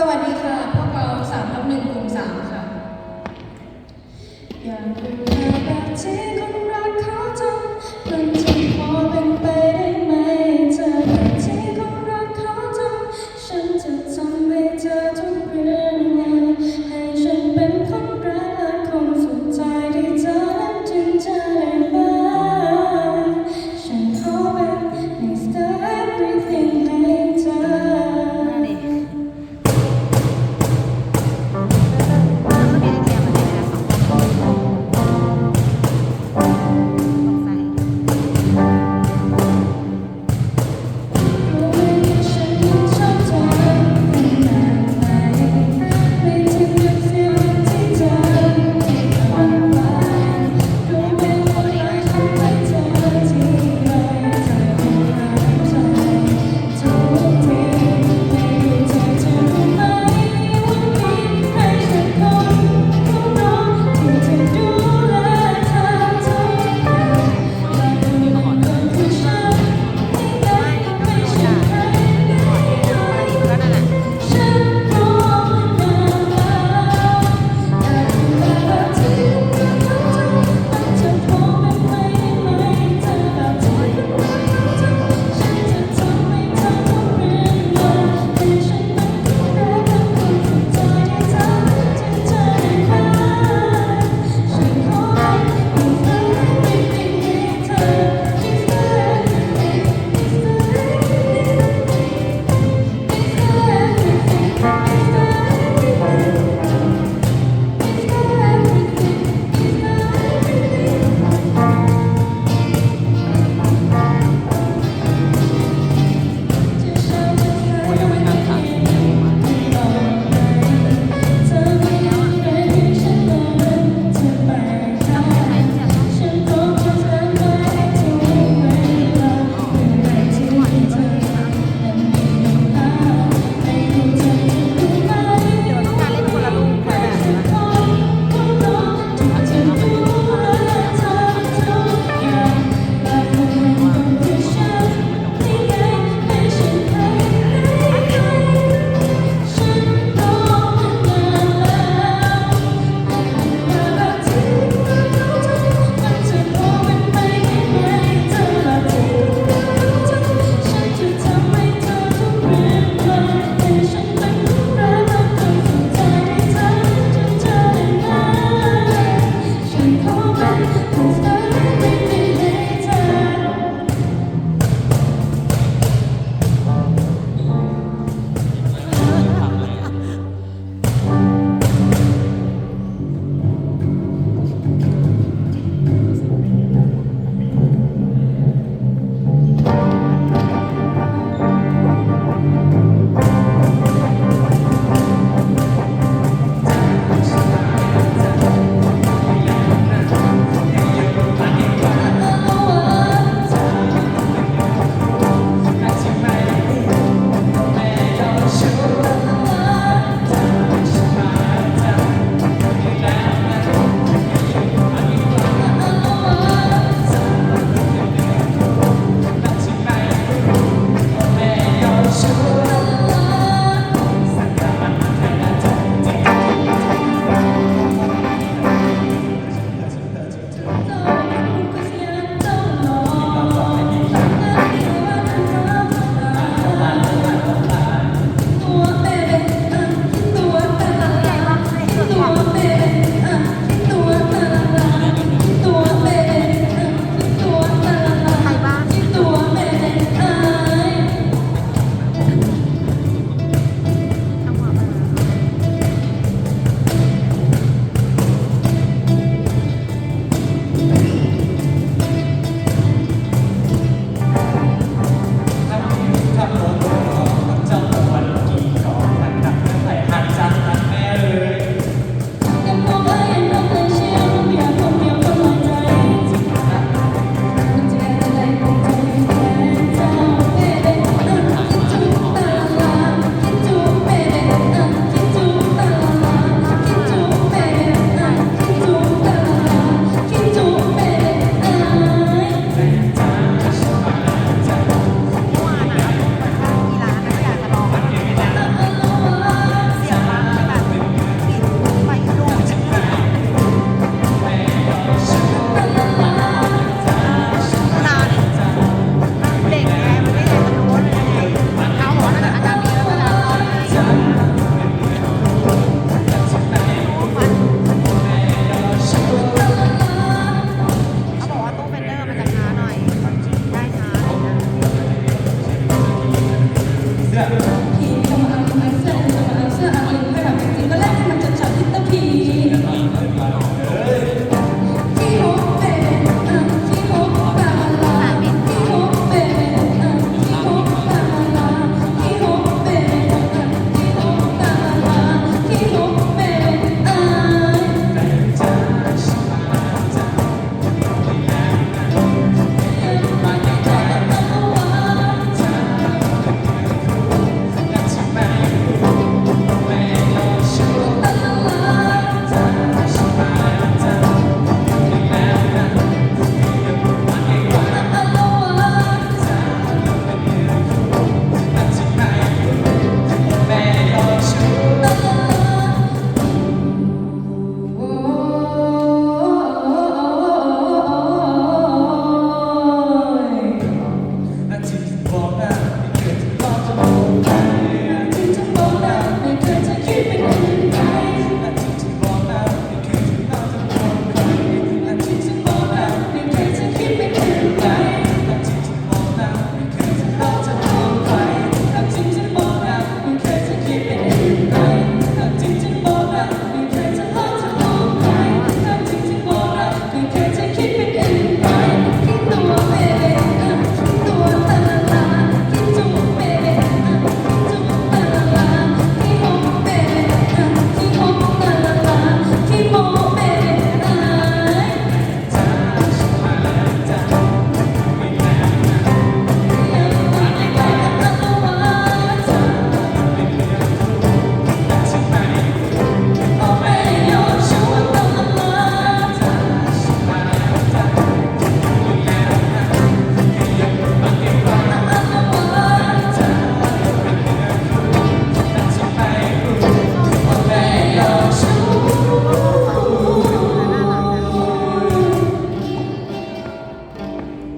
สวัสดีค่ะ พวกเราสามทับหนึ่งกลุ่มสามค่ะ อยากเป็นแบบที่คนรักเขาจนเพื่อนที่พอเป็นไปได้ไหมเธอแบบที่คนรักเขาจนฉันจะทำให้เธอทุกเรื่อง